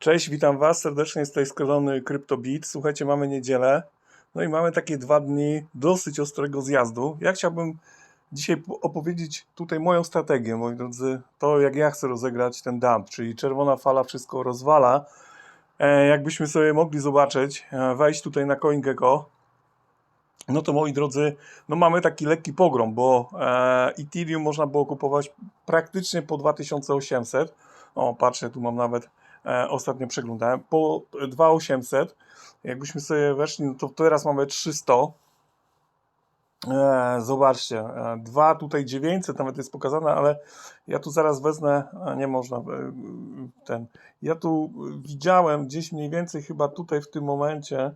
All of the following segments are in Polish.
Cześć, witam Was serdecznie z tej strony CryptoBit. Słuchajcie, mamy niedzielę, no i mamy takie dwa dni dosyć ostrego zjazdu. Ja chciałbym dzisiaj po- opowiedzieć tutaj moją strategię, moi drodzy, to jak ja chcę rozegrać ten dump, czyli czerwona fala wszystko rozwala. E, jakbyśmy sobie mogli zobaczyć, e, wejść tutaj na CoinGecko, no to moi drodzy, no mamy taki lekki pogrom, bo e, Ethereum można było kupować praktycznie po 2800. O, patrzę, tu mam nawet ostatnio przeglądałem, po 2800. Jakbyśmy sobie weszli, no to teraz mamy 300. E, zobaczcie, e, 2 tutaj 900 nawet jest pokazane, ale ja tu zaraz wezmę, nie można e, ten. Ja tu widziałem gdzieś mniej więcej chyba tutaj w tym momencie.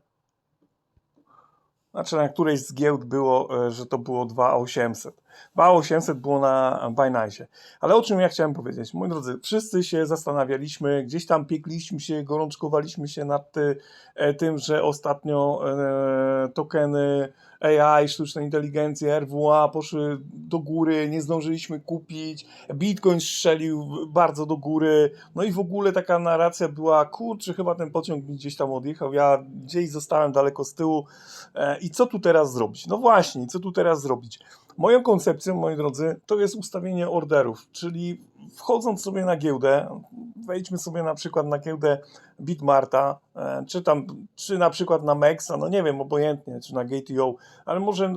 Znaczy na którejś z giełd było, e, że to było 2800. 2800 było na Binance. Ale o czym ja chciałem powiedzieć? Moi drodzy, wszyscy się zastanawialiśmy, gdzieś tam piekliśmy się, gorączkowaliśmy się nad ty, e, tym, że ostatnio e, tokeny AI, sztucznej inteligencji, RWA poszły do góry, nie zdążyliśmy kupić, Bitcoin strzelił bardzo do góry, no i w ogóle taka narracja była, kurczę, chyba ten pociąg mi gdzieś tam odjechał, ja gdzieś zostałem daleko z tyłu e, i co tu teraz zrobić? No właśnie, co tu teraz zrobić? Moją koncepcją, moi drodzy, to jest ustawienie orderów, czyli wchodząc sobie na giełdę, wejdźmy sobie na przykład na giełdę Bitmarta, e, czy tam, czy na przykład na Mexa, no nie wiem, obojętnie, czy na GTO, ale może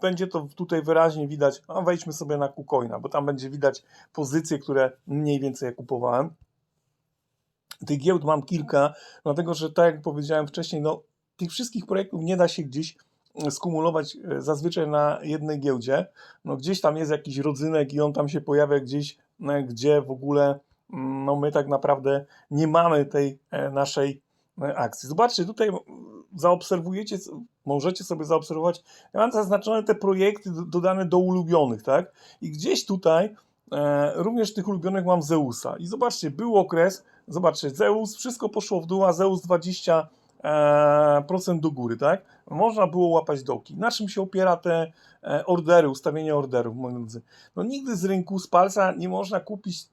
będzie to tutaj wyraźnie widać, a wejdźmy sobie na KuCoina, bo tam będzie widać pozycje, które mniej więcej ja kupowałem. Tych giełd mam kilka, dlatego że tak jak powiedziałem wcześniej, no tych wszystkich projektów nie da się gdzieś skumulować e, zazwyczaj na jednej giełdzie. No gdzieś tam jest jakiś rodzynek i on tam się pojawia gdzieś, e, gdzie w ogóle mm, no my tak naprawdę nie mamy tej e, naszej akcji. Zobaczcie, tutaj zaobserwujecie, możecie sobie zaobserwować, ja mam zaznaczone te projekty do- dodane do ulubionych, tak? I gdzieś tutaj e, również tych ulubionych mam Zeusa. I zobaczcie, był okres, zobaczcie, Zeus, wszystko poszło w dół, a Zeus 20 e, procent do góry, tak? Można było łapać dołki. Na czym się opiera te e, ordery, ustawienie orderów, moi drodzy? No nigdy z rynku, z palca nie można kupić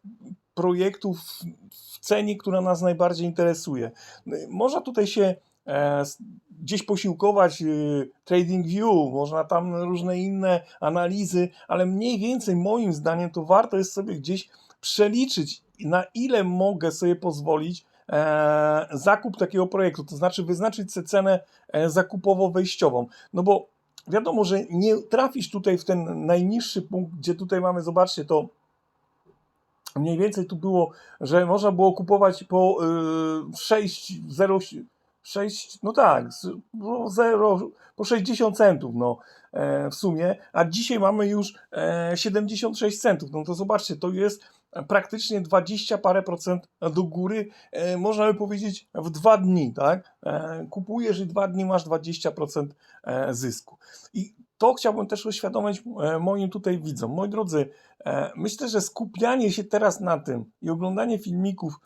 projektów w- cenie, która nas najbardziej interesuje. No Można tutaj się e, gdzieś posiłkować y, TradingView, można tam różne inne analizy, ale mniej więcej moim zdaniem to warto jest sobie gdzieś przeliczyć, na ile mogę sobie pozwolić e, zakup takiego projektu, to znaczy wyznaczyć sobie cenę e, zakupowo-wejściową. No bo wiadomo, że nie trafisz tutaj w ten najniższy punkt, gdzie tutaj mamy, zobaczcie, to mniej więcej tu było, że można było kupować po y, 6, 0, 6, no tak, z- no 0, po 60 centów no, e, w sumie, a dzisiaj mamy już e, 76 centów. No to zobaczcie, to jest praktycznie 20 parę procent do góry, e, można by powiedzieć w dwa dni, tak? E, kupujesz i dwa dni masz 20% e, zysku. I to chciałbym też uświadomić moim tutaj widzom. Moi drodzy, myślę, że skupianie się teraz na tym i oglądanie filmików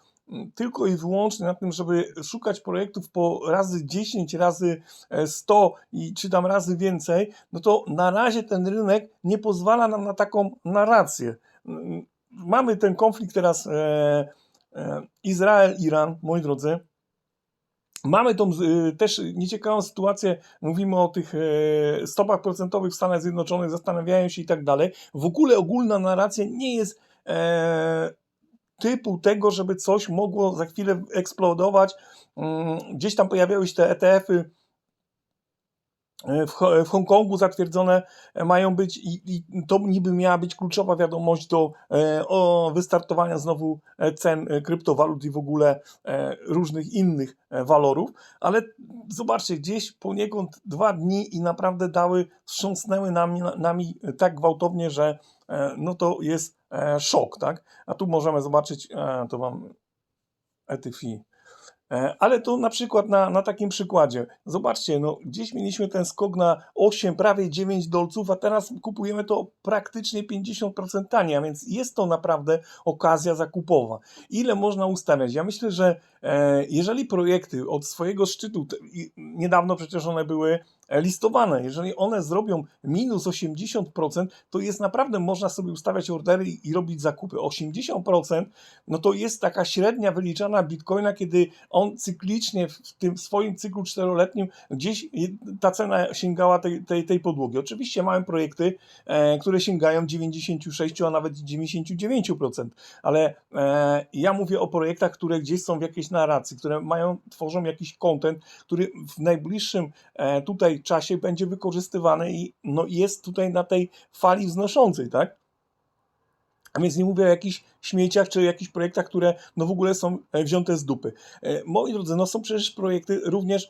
tylko i wyłącznie na tym, żeby szukać projektów po razy 10, razy e, 100 i czy tam razy więcej, no to na razie ten rynek nie pozwala nam na taką narrację. Mamy ten konflikt teraz e, e, Izrael-Iran, moi drodzy. Mamy tą y, też nieciekawą sytuację, mówimy o tych e, stopach procentowych w Stanach Zjednoczonych, zastanawiają się i tak dalej. W ogóle ogólna narracja nie jest e, typu tego, żeby coś mogło za chwilę eksplodować. Mm, Gdzieś tam pojawiały się te ETF-y e, w, Ho- w Hongkongu zatwierdzone e, mają być i, i to niby miała być kluczowa wiadomość do e, o wystartowania znowu e, cen e, kryptowalut i w ogóle e, różnych innych e, walorów, ale zobaczcie, gdzieś poniekąd dwa dni i naprawdę dały, wstrząsnęły nami, nami tak gwałtownie, że e, no to jest e, szok, tak? A tu możemy zobaczyć, e, to mam ETFI, E, Ale to na przykład na, na takim przykładzie. Zobaczcie, no, gdzieś mieliśmy ten skok na 8, prawie 9 dolców, a teraz kupujemy to praktycznie 50% taniej, a więc jest to naprawdę okazja zakupowa. Ile można ustawiać? Ja myślę, że e, jeżeli projekty od swojego szczytu, niedawno przecież one były e, listowane, jeżeli one zrobią minus 80%, to jest naprawdę, można sobie ustawiać ordery i, robić zakupy. 80% no to jest taka średnia wyliczana Bitcoina, kiedy on cyklicznie w tym swoim cyklu czteroletnim gdzieś ta cena sięgała tej, tej, tej podłogi. Oczywiście mamy projekty, e, które sięgają 96, a nawet 99%, ale e, ja mówię o projektach, które gdzieś są w jakiejś narracji, które mają, tworzą jakiś content, który w najbliższym e, tutaj czasie będzie wykorzystywany i no, jest tutaj na tej fali wznoszącej, tak? A więc nie mówię o jakichś śmieciach czy jakichś projektach, które no w ogóle są e, wzięte z dupy. E, Moi drodzy, no są przecież projekty również,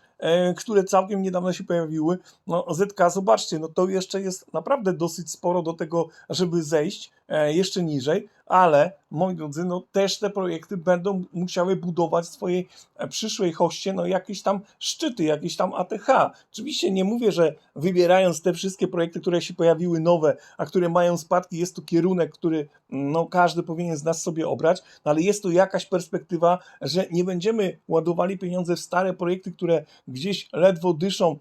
które całkiem niedawno się pojawiły. No ZK, zobaczcie, no to jeszcze jest naprawdę dosyć sporo do tego, żeby zejść jeszcze niżej, ale moi drodzy, no też te projekty będą musiały budować swojej e, przyszłej hoście, no jakieś tam szczyty, jakieś tam ATH. Oczywiście nie mówię, że wybierając te wszystkie projekty, które się pojawiły nowe, a które mają spadki, jest to kierunek, który no, każdy powinien z nas sobie obrać, no, ale jest to jakaś perspektywa, że nie będziemy ładowali pieniądze w stare projekty, które gdzieś ledwo dyszą,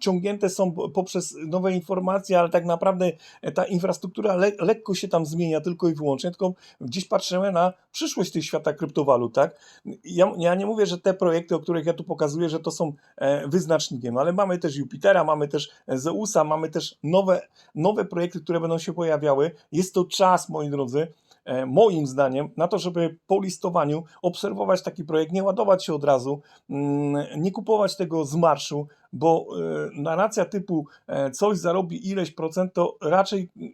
ciągnięte są po- poprzez nowe informacje, ale tak naprawdę e, ta infrastruktura le, lekko się tam zmienia tylko i wyłącznie, tylko gdzieś patrzymy na przyszłość tych świata kryptowalut, tak? Ja, ja nie mówię, że te projekty, o których ja tu pokazuję, że to są e, wyznacznikiem, ale mamy też Jupitera, mamy też Zeusa, mamy też nowe, nowe projekty, które będą się pojawiały. Jest to czas, moi drodzy, e, moim zdaniem, na to, żeby po listowaniu obserwować taki projekt, nie ładować się od razu, mm, nie kupować tego z marszu, bo e, narracja typu e, coś zarobi ileś procent, to raczej mm,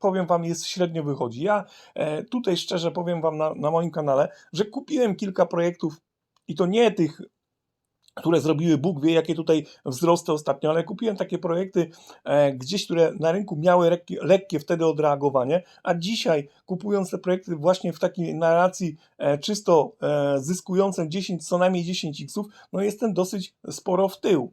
powiem wam, jest średnio wychodzi. Ja e, tutaj szczerze powiem wam na, na moim kanale, że kupiłem kilka projektów i to nie tych które zrobiły Bóg wie jakie tutaj wzrosty ostatnio, ale kupiłem takie projekty e, gdzieś, które na rynku miały lekkie, lekkie wtedy odreagowanie, a dzisiaj kupując te projekty właśnie w takiej narracji czysto zyskującym 10, co najmniej 10 x no jestem dosyć sporo w tył.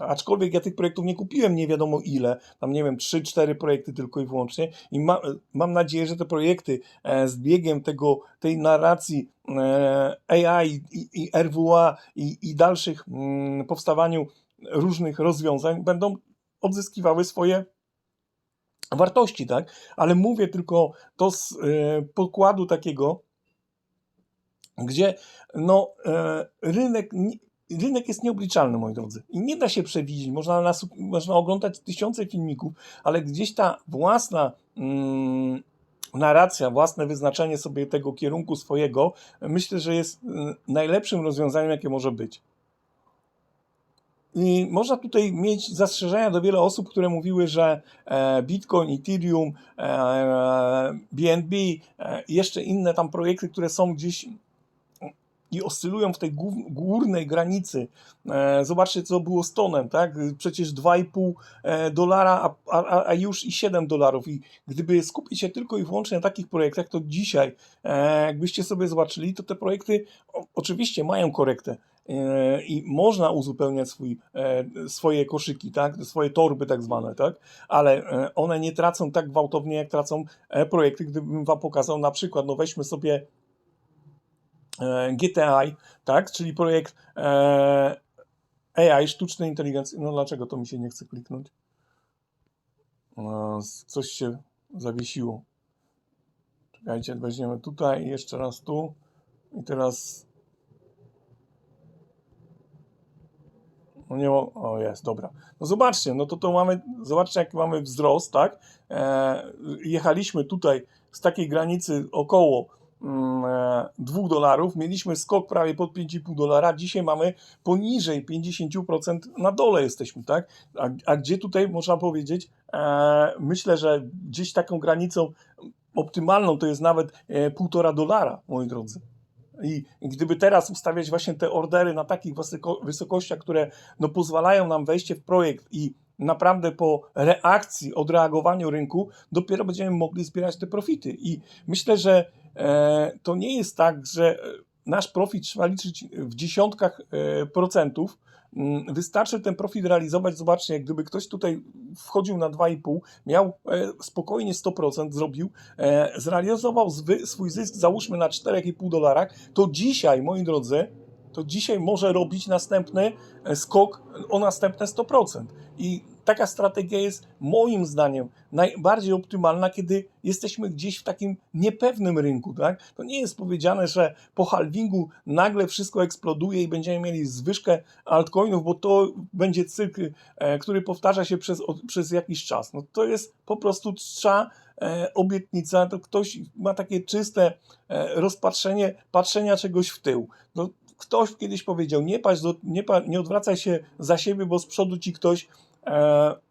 Aczkolwiek ja tych projektów nie kupiłem nie wiadomo ile, tam nie wiem, 3-4 projekty tylko i wyłącznie i ma, mam nadzieję, że te projekty e, z biegiem tego, tej narracji e, AI i, i RWA i, i dalszych mm, powstawaniu różnych rozwiązań będą odzyskiwały swoje wartości, tak? Ale mówię tylko to z e, pokładu takiego, gdzie no, e, rynek, rynek jest nieobliczalny, moi drodzy. I nie da się przewidzieć. Można, nas, można oglądać tysiące filmików, ale gdzieś ta własna mm, narracja, własne wyznaczenie sobie tego kierunku swojego, myślę, że jest mm, najlepszym rozwiązaniem, jakie może być. I można tutaj mieć zastrzeżenia do wielu osób, które mówiły, że e, Bitcoin, Ethereum, e, BNB, e, i jeszcze inne tam projekty, które są gdzieś i oscylują w tej górnej granicy. E, zobaczcie, co było z tonem, tak? Przecież 2,5 e, dolara, a, a, a już i 7 dolarów. I gdyby skupić się tylko i wyłącznie na takich projektach, to dzisiaj, e, jakbyście sobie zobaczyli, to te projekty oczywiście mają korektę. I można uzupełniać swój, swoje koszyki, tak? swoje torby tak zwane, tak? ale one nie tracą tak gwałtownie, jak tracą projekty. Gdybym Wam pokazał na przykład, no weźmy sobie GTI, tak, czyli projekt e, AI, sztucznej inteligencji. No dlaczego to mi się nie chce kliknąć? No, coś się zawiesiło. Czekajcie, weźmiemy tutaj, jeszcze raz tu i teraz no nie, o jest, dobra. No zobaczcie, no to to mamy, zobaczcie jaki mamy wzrost, tak? E, jechaliśmy tutaj z takiej granicy około e, 2 dolarów, mieliśmy skok prawie pod 5,5 dolara, dzisiaj mamy poniżej 50% na dole jesteśmy, tak? A, a gdzie tutaj można powiedzieć, e, myślę, że gdzieś taką granicą optymalną to jest nawet e, 1,5 dolara, moi drodzy. I gdyby teraz ustawiać właśnie te ordery na takich wysokościach, które no, pozwalają nam wejście w projekt i naprawdę po reakcji, odreagowaniu rynku, dopiero będziemy mogli zbierać te profity. I myślę, że e, to nie jest tak, że nasz profit trzeba liczyć w dziesiątkach e, procentów. Mm, Wystarczy ten profit realizować. Zobaczcie, jak gdyby ktoś tutaj wchodził na 2,5, miał e, spokojnie 100%, zrobił, e, zrealizował swój zysk, załóżmy na 4,5 dolarach, to dzisiaj, moi drodzy, to dzisiaj może robić następny e, skok o następne 100%. I taka strategia jest moim zdaniem najbardziej optymalna, kiedy jesteśmy gdzieś w takim niepewnym rynku. Tak? To nie jest powiedziane, że po halvingu nagle wszystko eksploduje i będziemy mieli zwyżkę altcoinów, bo to będzie cykl, e, który powtarza się przez, przez jakiś czas. No to jest po prostu trza e, obietnica, to ktoś ma takie czyste e, rozpatrzenie patrzenia czegoś w tył. No, ktoś kiedyś powiedział, nie, patrz nie, nie odwracaj się za siebie, bo z przodu ci ktoś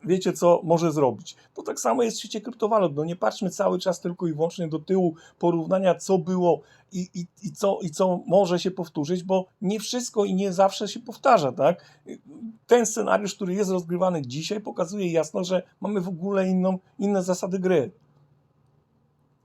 wiecie co może zrobić. To tak samo jest w świecie kryptowalut. No nie patrzmy cały czas tylko i wyłącznie do tyłu porównania, co było i, i, i, co, i co może się powtórzyć, bo nie wszystko i nie zawsze się powtarza, tak? Ten scenariusz, który jest rozgrywany dzisiaj, pokazuje jasno, że mamy w ogóle inną, inne zasady gry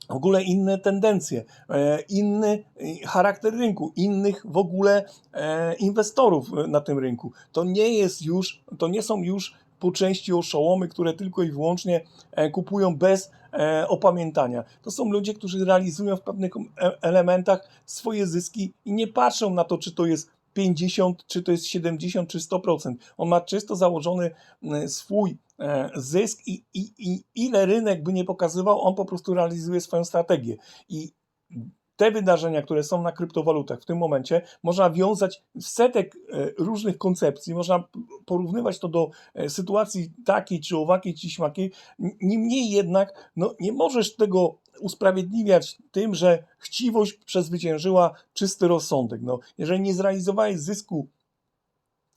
w ogóle inne tendencje, e, inny e, charakter rynku, innych w ogóle e, inwestorów e, na tym rynku. To nie jest już, to nie są już po części oszołomy, które tylko i wyłącznie e, kupują bez e, opamiętania. To są ludzie, którzy realizują w pewnych e- elementach swoje zyski i nie patrzą na to, czy to jest 50, czy to jest 70, czy 100%. On ma czysto założony swój zysk i, i, i ile rynek by nie pokazywał, on po prostu realizuje swoją strategię. I te wydarzenia, które są na kryptowalutach w tym momencie, można wiązać w setek e, różnych koncepcji, można porównywać to do e, sytuacji takiej, czy owakiej, czy śmakiej. Niemniej jednak, no, nie możesz tego usprawiedliwiać tym, że chciwość przezwyciężyła czysty rozsądek. No, jeżeli nie zrealizowałeś zysku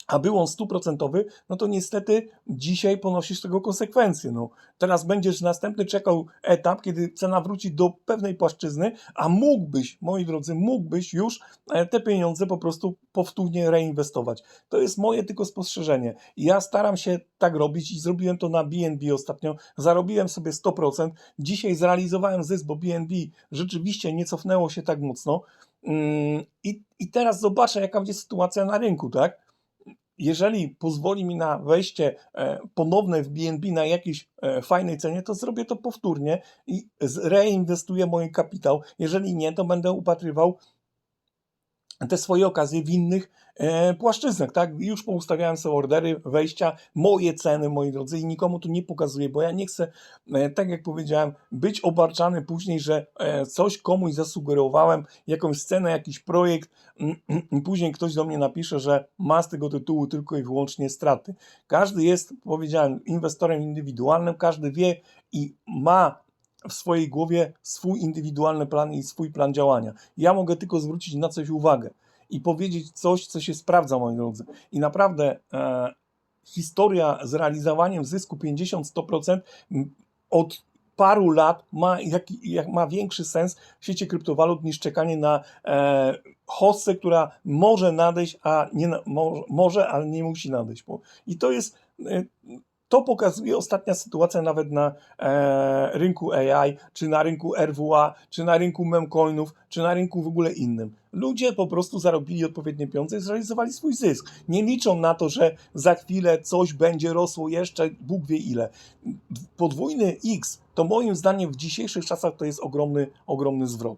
a był on stuprocentowy, no to niestety dzisiaj ponosisz tego konsekwencje. No, teraz będziesz następny czekał etap, kiedy cena wróci do pewnej płaszczyzny, a mógłbyś, moi drodzy, mógłbyś już e, te pieniądze po prostu powtórnie reinwestować. To jest moje tylko spostrzeżenie. Ja staram się tak robić i zrobiłem to na BNB ostatnio. Zarobiłem sobie 100%. Dzisiaj zrealizowałem zysk, bo BNB rzeczywiście nie cofnęło się tak mocno. Mm, I, I teraz zobaczę, jaka będzie sytuacja na rynku, tak? Jeżeli pozwoli mi na wejście e, ponowne w BNB na jakiejś e, fajnej cenie, to zrobię to powtórnie i reinwestuję mój kapitał. Jeżeli nie, to będę upatrywał te swoje okazje w innych e, płaszczyznach, tak? Już poustawiałem sobie ordery wejścia, moje ceny, moi drodzy, i nikomu tu nie pokazuję, bo ja nie chcę, e, tak jak powiedziałem, być obarczany później, że e, coś komuś zasugerowałem, jakąś scenę, jakiś projekt, mm, i później ktoś do mnie napisze, że ma z tego tytułu tylko i wyłącznie straty. Każdy jest, powiedziałem, inwestorem indywidualnym, każdy wie i ma w swojej głowie swój indywidualny plan i swój plan działania. Ja mogę tylko zwrócić na coś uwagę i powiedzieć coś, co się sprawdza, moi drodzy. I naprawdę e, historia z realizowaniem zysku 50-100% m, od paru lat ma, jak, jak ma większy sens w świecie kryptowalut niż czekanie na e, hossę, która może nadejść, a nie może, ale nie musi nadejść. I to jest e, to pokazuje ostatnia sytuacja nawet na e, rynku AI, czy na rynku RWA, czy na rynku memcoinów, czy na rynku w ogóle innym. Ludzie po prostu zarobili odpowiednie pieniądze i zrealizowali swój zysk. Nie liczą na to, że za chwilę coś będzie rosło jeszcze, Bóg wie ile. Podwójny X to moim zdaniem w dzisiejszych czasach to jest ogromny, ogromny zwrot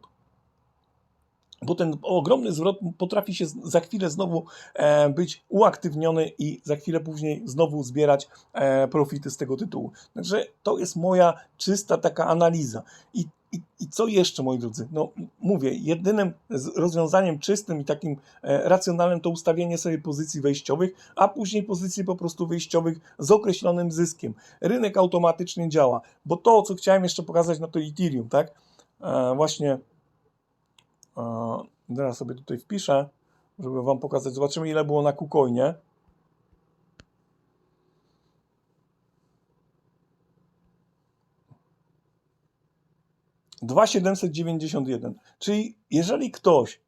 bo ten ogromny zwrot potrafi się za chwilę znowu e, być uaktywniony i za chwilę później znowu zbierać e, profity z tego tytułu. Także to jest moja czysta taka analiza. I, i, i co jeszcze, moi drodzy? No, mówię, jedynym rozwiązaniem czystym i takim e, racjonalnym to ustawienie sobie pozycji wejściowych, a później pozycji po prostu wyjściowych z określonym zyskiem. Rynek automatycznie działa, bo to, co chciałem jeszcze pokazać, no to Ethereum, tak? Właśnie Teraz sobie tutaj wpiszę, żeby Wam pokazać. Zobaczymy, ile było na KuCoinie. Dwa siedemset dziewięćdziesiąt jeden. Czyli jeżeli ktoś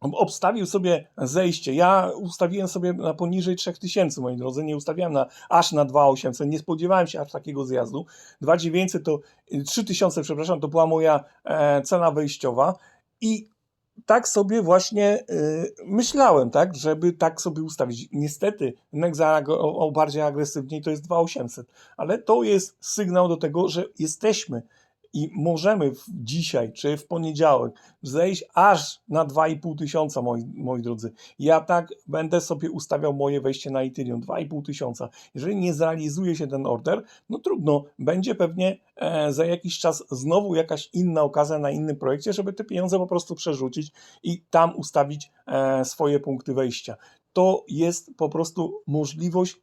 obstawił sobie zejście, ja ustawiłem sobie na poniżej 3000, moi drodzy, nie ustawiałem na, aż na 2800, nie spodziewałem się aż takiego zjazdu. 2900 to, 3000, przepraszam, to była moja e, cena wejściowa. I tak sobie właśnie y, myślałem, tak, żeby tak sobie ustawić. Niestety, rynek zareagował bardziej agresywnie i to jest 2800, ale to jest sygnał do tego, że jesteśmy i możemy w, dzisiaj czy w poniedziałek zejść aż na 2,5 tysiąca, moi, moi drodzy. Ja tak będę sobie ustawiał moje wejście na Ethereum, 2,5 tysiąca. Jeżeli nie zrealizuje się ten order, no trudno, będzie pewnie e, za jakiś czas znowu jakaś inna okazja na innym projekcie, żeby te pieniądze po prostu przerzucić i tam ustawić e, swoje punkty wejścia. To jest po prostu możliwość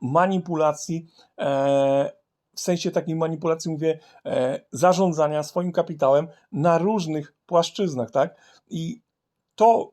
manipulacji e, w sensie takiej manipulacji mówię, e, zarządzania swoim kapitałem na różnych płaszczyznach, tak? I to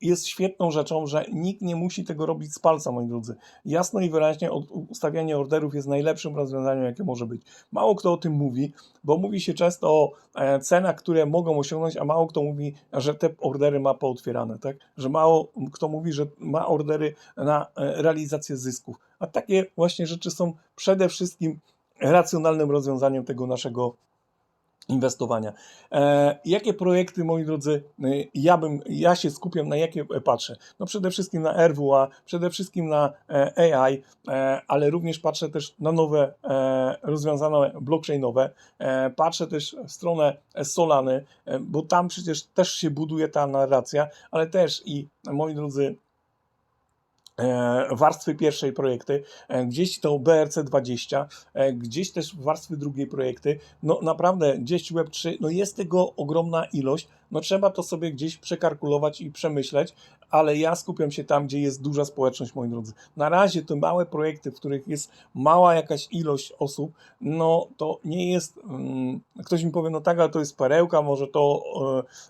jest świetną rzeczą, że nikt nie musi tego robić z palca, moi drodzy. Jasno i wyraźnie ustawianie orderów jest najlepszym rozwiązaniem, jakie może być. Mało kto o tym mówi, bo mówi się często o e, cenach, które mogą osiągnąć, a mało kto mówi, że te ordery ma pootwierane, tak? Że mało kto mówi, że ma ordery na e, realizację zysków. A takie właśnie rzeczy są przede wszystkim racjonalnym rozwiązaniem tego naszego inwestowania. E, jakie projekty, moi drodzy, e, ja bym, ja się skupiam na jakie e, patrzę? No przede wszystkim na RWA, przede wszystkim na e, AI, e, ale również patrzę też na nowe e, rozwiązania blockchainowe, e, patrzę też w stronę Solany, e, bo tam przecież też się buduje ta narracja, ale też i, moi drodzy, e, warstwy pierwszej projekty, e, gdzieś to BRC20, e, gdzieś też warstwy drugiej projekty. No naprawdę, gdzieś Web3, no jest tego ogromna ilość, no trzeba to sobie gdzieś przekalkulować i przemyśleć, ale ja skupiam się tam, gdzie jest duża społeczność, moi drodzy. Na razie te małe projekty, w których jest mała jakaś ilość osób, no to nie jest, mm, ktoś mi powie, no tak, ale to jest perełka, może to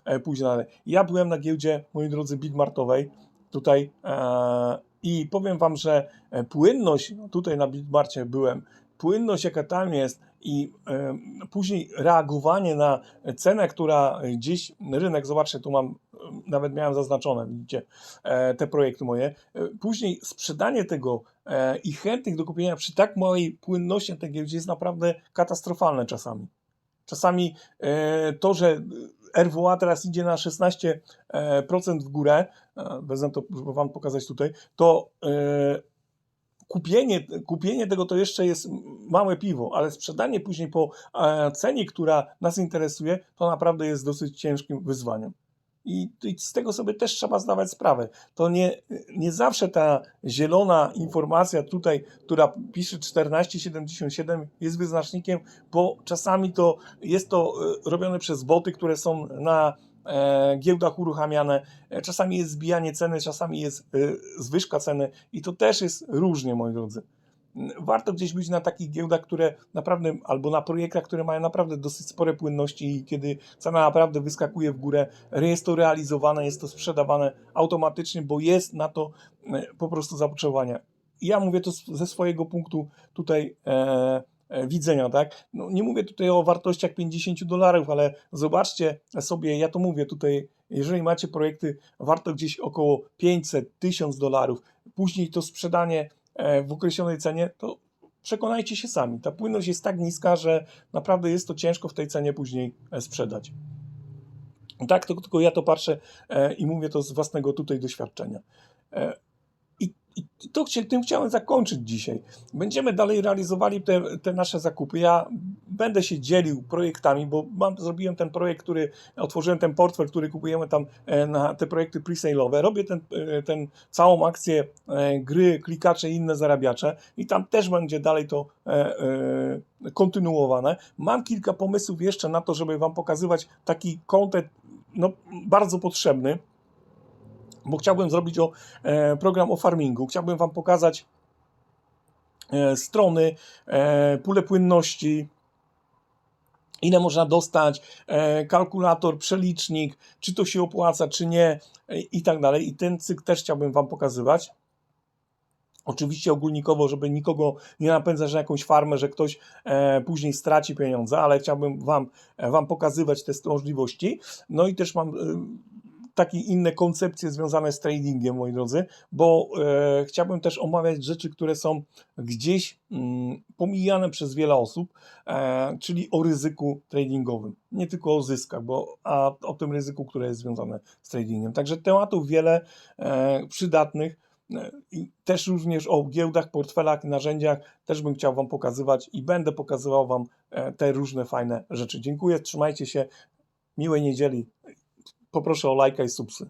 e, e, pójdzie dalej. Ja byłem na giełdzie, moi drodzy, Bitmartowej, tutaj e, i powiem Wam, że e, płynność, no tutaj na Bitmarcie byłem, płynność jaka tam jest i e, później reagowanie na cenę, która gdzieś rynek, zobaczcie, tu mam, nawet miałem zaznaczone, widzicie, te projekty moje, później sprzedanie tego i chętnych do kupienia przy tak małej płynności na tej giełdzie jest naprawdę katastrofalne czasami. Czasami to, że RWA teraz idzie na 16% e, w górę, e, wezmę to, żeby Wam pokazać tutaj, to e, kupienie, kupienie tego to jeszcze jest małe piwo, ale sprzedanie później po cenie, która nas interesuje, to naprawdę jest dosyć ciężkim wyzwaniem. I, I z tego sobie też trzeba zdawać sprawę. To nie, nie zawsze ta zielona informacja tutaj, która pisze 1477 jest wyznacznikiem, bo czasami to jest to e, robione przez boty, które są na e, giełdach uruchamiane. E, Czasami jest zbijanie ceny, czasami jest zwyżka ceny i to też jest różnie, moi drodzy. Warto gdzieś być na takich giełdach, które naprawdę, albo na projektach, które mają naprawdę dosyć spore płynności i kiedy cena naprawdę wyskakuje w górę, jest to realizowane, jest to sprzedawane automatycznie, bo jest na to e, po prostu zapotrzebowanie. Ja mówię to ze swojego punktu tutaj e, e, widzenia, tak? No, nie mówię tutaj o wartościach 50 dolarów, ale zobaczcie sobie, ja to mówię tutaj, jeżeli macie projekty warto gdzieś około 500, 1000 dolarów, później to sprzedanie w określonej cenie, to przekonajcie się sami. Ta płynność jest tak niska, że naprawdę jest to ciężko w tej cenie później e, sprzedać. Tak, tylko ja to patrzę e, i mówię to z własnego tutaj doświadczenia. I, to tym chciałem zakończyć dzisiaj. Będziemy dalej realizowali te, te nasze zakupy. Ja będę się dzielił projektami, bo mam, zrobiłem ten projekt, który otworzyłem ten portfel, który kupujemy tam e, na te projekty presale'owe. Robię ten, e, ten całą akcję e, gry, klikacze i inne zarabiacze i tam też będzie dalej to kontynuowane. Mam kilka pomysłów jeszcze na to, żeby Wam pokazywać taki content no, bardzo potrzebny, bo chciałbym zrobić o, e, program o farmingu. Chciałbym Wam pokazać e, strony, e, pulę płynności, ile można dostać, e, kalkulator, przelicznik, czy to się opłaca, czy nie e, i tak dalej. I ten cykl też chciałbym Wam pokazywać. Oczywiście ogólnikowo, żeby nikogo nie napędzać na jakąś farmę, że ktoś e, później straci pieniądze, ale chciałbym Wam, wam pokazywać te możliwości. No i też mam takie inne koncepcje związane z tradingiem, moi drodzy, bo e, chciałbym też omawiać rzeczy, które są gdzieś mm, pomijane przez wiele osób, e, czyli o ryzyku tradingowym. Nie tylko o zyskach, bo a o tym ryzyku, które jest związane z tradingiem. Także tematów wiele e, przydatnych. e, I też również o giełdach, portfelach, narzędziach też bym chciał Wam pokazywać i będę pokazywał Wam e, te różne fajne rzeczy. Dziękuję, trzymajcie się, miłej niedzieli. Poproszę o lajka i subsy.